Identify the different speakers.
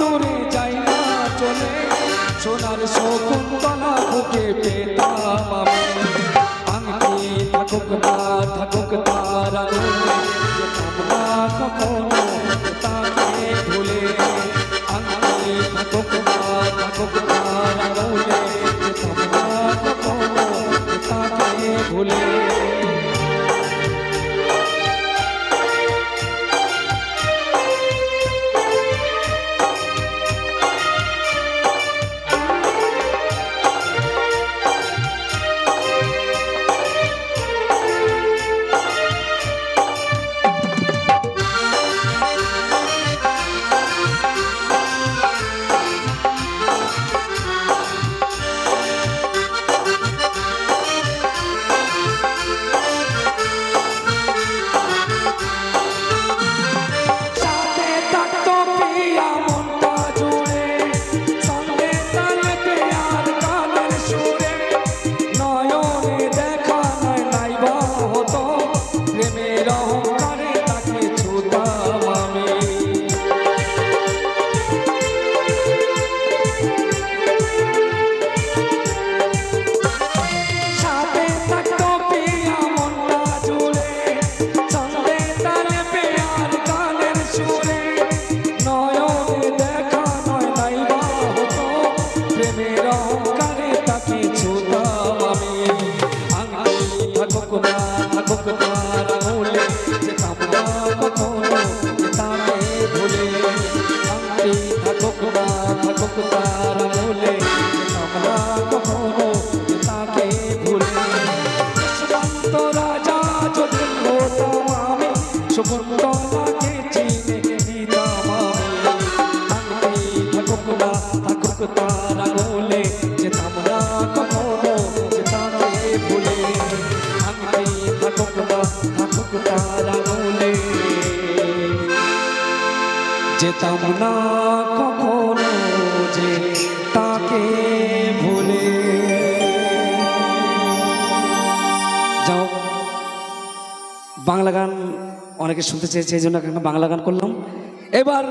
Speaker 1: দূরে যাই না চলে সোনার শকুন্তলা বুকে পেতাম আমি আমি থাকুক না থাকুক তারা কখনো তাকে ভুলে আমি থাকুক না থাকুক না তাকে ভুলে প্রেমের অহংকারে তাকে ছুতাম আমি। আমি থাকুক না থাকুক তার আঙুলে যেতাম না কখনো তাকে ভুলে আমি থাকুক না থাকুক তার আঙুলে যেতাম না কখনো তাকে ভুলে। সুমন্ত রাজা যদি হতাম আমি সুকুন্তলাকে যেতাম না কখনো যে তাকে ভুলে। যাও, বাংলা গান অনেকে শুনতে চেয়েছে, এই জন্য একটা বাংলা গান করলাম। এবার